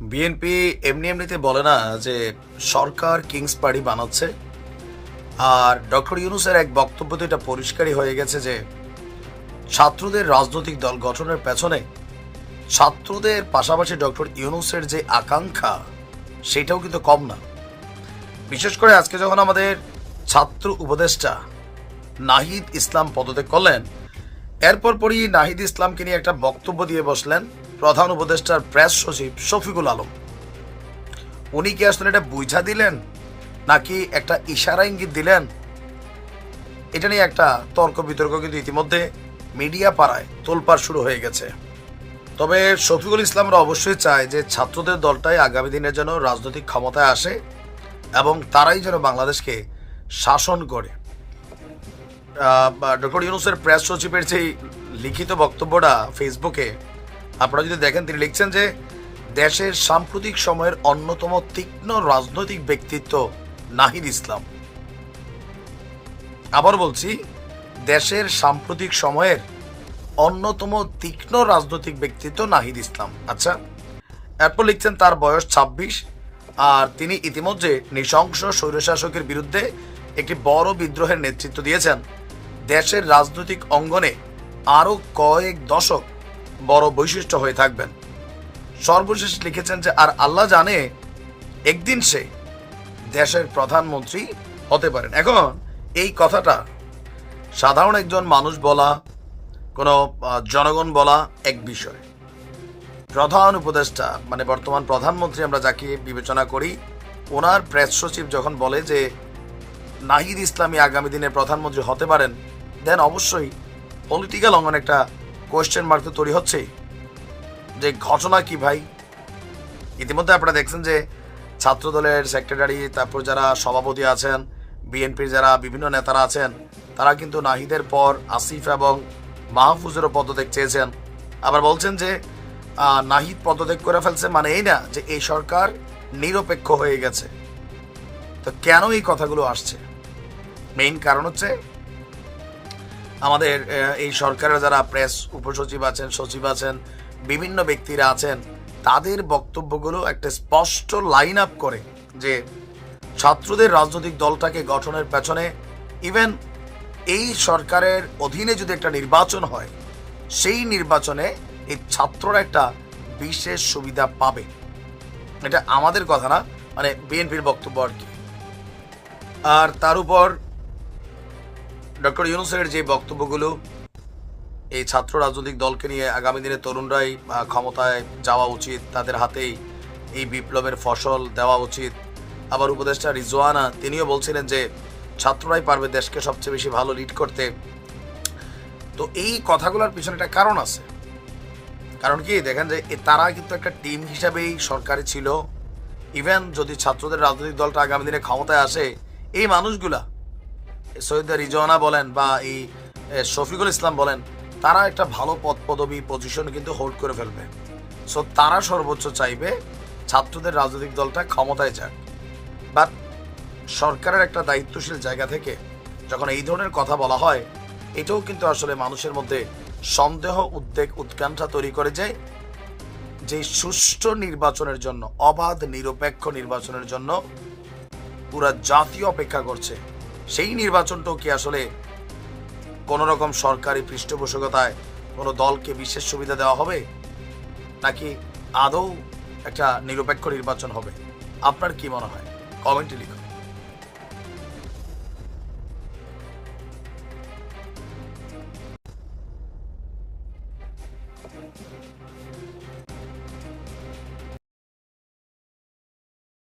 BNP এমনি এমনিতে বলে না যে সরকার কিংস পার্টি বানাচ্ছে। আর ডক্টর ইউনুসের এক বক্তব্যতে এটা পরিষ্কারই হয়ে গেছে যে ছাত্রদের রাজনৈতিক দল গঠনের পেছনে ছাত্রদের পাশাপাশি ডক্টর ইউনুসের যে আকাঙ্ক্ষা, সেটাও কিন্তু কম না। বিশেষ করে আজকে যখন আমাদের ছাত্র উপদেষ্টা নাহিদ ইসলাম পদত্যাগ করলেন, এরপর পরই নাহিদ ইসলামকে নিয়ে একটা বক্তব্য দিয়ে বসলেন। প্রধান উপদেষ্টার প্রেস সচিব শফিকুল আলম। উনি কি আসলে এটা বুঝা দিলেন, নাকি একটা ইশারা ইঙ্গিত দিলেন? এটা নিয়ে একটা তর্ক বিতর্ক কিন্তু ইতিমধ্যে মিডিয়া পাড়ায় তোলপাড় শুরু হয়ে গেছে। তবে শফিকুল ইসলামরা অবশ্যই চায় যে ছাত্রদের দলটাই আগামী দিনের জন্য রাজনৈতিক ক্ষমতায় আসে এবং তারাই যেন বাংলাদেশকে শাসন করে। ডক্টর ইউনুসের প্রেস সচিবের যে লিখিত বক্তব্যটা ফেসবুকে আপনারা যদি দেখেন, তিনি লিখছেন যে দেশের সাম্প্রতিক সময়ের অন্যতম তীক্ষ্ণ রাজনৈতিক ব্যক্তিত্ব নাহিদ ইসলাম। আবার বলছি, দেশের সাম্প্রতিক সময়ের অন্যতম তীক্ষ্ণ রাজনৈতিক ব্যক্তিত্ব নাহিদ ইসলাম। আচ্ছা এরপর লিখছেন, তার বয়স ২৬ আর তিনি ইতিমধ্যে নৃশংস স্বৈরশাসকের বিরুদ্ধে একটি বড় বিদ্রোহের নেতৃত্ব দিয়েছেন। দেশের রাজনৈতিক অঙ্গনে আরও কয়েক দশক বড় বৈশিষ্ট্য হয়ে থাকবেন। সর্বশেষ লিখেছেন যে, আর আল্লাহ জানে, একদিন সে দেশের প্রধানমন্ত্রী হতে পারেন। এখন এই কথাটা সাধারণ একজন মানুষ বলা, কোনো জনগণ বলা এক বিষয়। প্রধান উপদেষ্টা মানে বর্তমান প্রধানমন্ত্রী আমরা যাকে বিবেচনা করি, ওনার প্রেস সচিব যখন বলে যে, নাহিদ ইসলামী আগামী দিনে প্রধানমন্ত্রী হতে পারেন, দেন অবশ্যই পলিটিক্যাল অঙ্গন একটা কোয়েশ্চেন মার্ক তো তৈরি হচ্ছে যে ঘটনা কি ভাই? ইতিমধ্যে আপনারা দেখছেন যে ছাত্রদলের সেক্রেটারি তারপর যারা সভাপতি আছেন বিএনপির যারা বিভিন্ন নেতারা আছেন, তারা কিন্তু নাহিদের পর আসিফ এবং মাহফুজেরও পদত্যাগ চেয়েছেন। আবার বলছেন যে নাহিদ পদত্যাগ করে ফেলছে মানে এই না যে এই সরকার নিরপেক্ষ হয়ে গেছে। তো কেন এই কথাগুলো আসছে? মেইন কারণ হচ্ছে আমাদের এই সরকারের যারা প্রেস উপসচিব আছেন, সচিব আছেন, বিভিন্ন ব্যক্তিরা আছেন, তাদের বক্তব্যগুলো একটা স্পষ্ট লাইন আপ করে যে ছাত্রদের রাজনৈতিক দলটাকে গঠনের পেছনে ইভেন এই সরকারের অধীনে যদি একটা নির্বাচন হয়, সেই নির্বাচনে এই ছাত্ররা একটা বিশেষ সুবিধা পাবে। এটা আমাদের কথা না মানে বিএনপির বক্তব্য আর কি। আর তার উপর ডক্টর ইউনুসের যে বক্তব্যগুলো, এই ছাত্র রাজনৈতিক দলকে নিয়ে আগামী দিনে তরুণরাই ক্ষমতায় যাওয়া উচিত, তাদের হাতেই এই বিপ্লবের ফসল দেওয়া উচিত। আবার উপদেষ্টা রিজওয়ানা, তিনিও বলছিলেন যে ছাত্ররাই পারবে দেশকে সবচেয়ে বেশি ভালো লিড করতে। তো এই কথাগুলোর পিছনে একটা কারণ আছে। কারণ কি, দেখেন যে তারা কিন্তু একটা টিম হিসাবেই সরকারে ছিল। ইভেন যদি ছাত্রদের রাজনৈতিক দলটা আগামী দিনে ক্ষমতায় আসে, এই মানুষগুলা সৈয়দ রিজওয়ানা বলেন বা এই শফিকুল ইসলাম বলেন, তারা একটা ভালো পদ, পদবি পজিশন কিন্তু হোল্ড করে ফেলবে। সো তারা সর্বোচ্চ চাইবে ছাত্রদের রাজনৈতিক দলটা ক্ষমতায় যাক। বাট সরকারের একটা দায়িত্বশীল জায়গা থেকে যখন এই ধরনের কথা বলা হয়, এটাও কিন্তু আসলে মানুষের মধ্যে সন্দেহ, উদ্বেগ, উৎকণ্ঠা তৈরি করে যে যে সুষ্ঠু নির্বাচনের জন্য, অবাধ, নিরপেক্ষ নির্বাচনের জন্য পুরা জাতীয় অপেক্ষা করছে। সেই নির্বাচনটাও কি আসলে কোনো রকম সরকারি পৃষ্ঠপোষকতায় কোনো দলকে বিশেষ সুবিধা দেওয়া হবে? নাকি আদৌ একটা নিরপেক্ষ নির্বাচন হবে? আপনার কি মনে হয়? কমেন্টে লিখুন।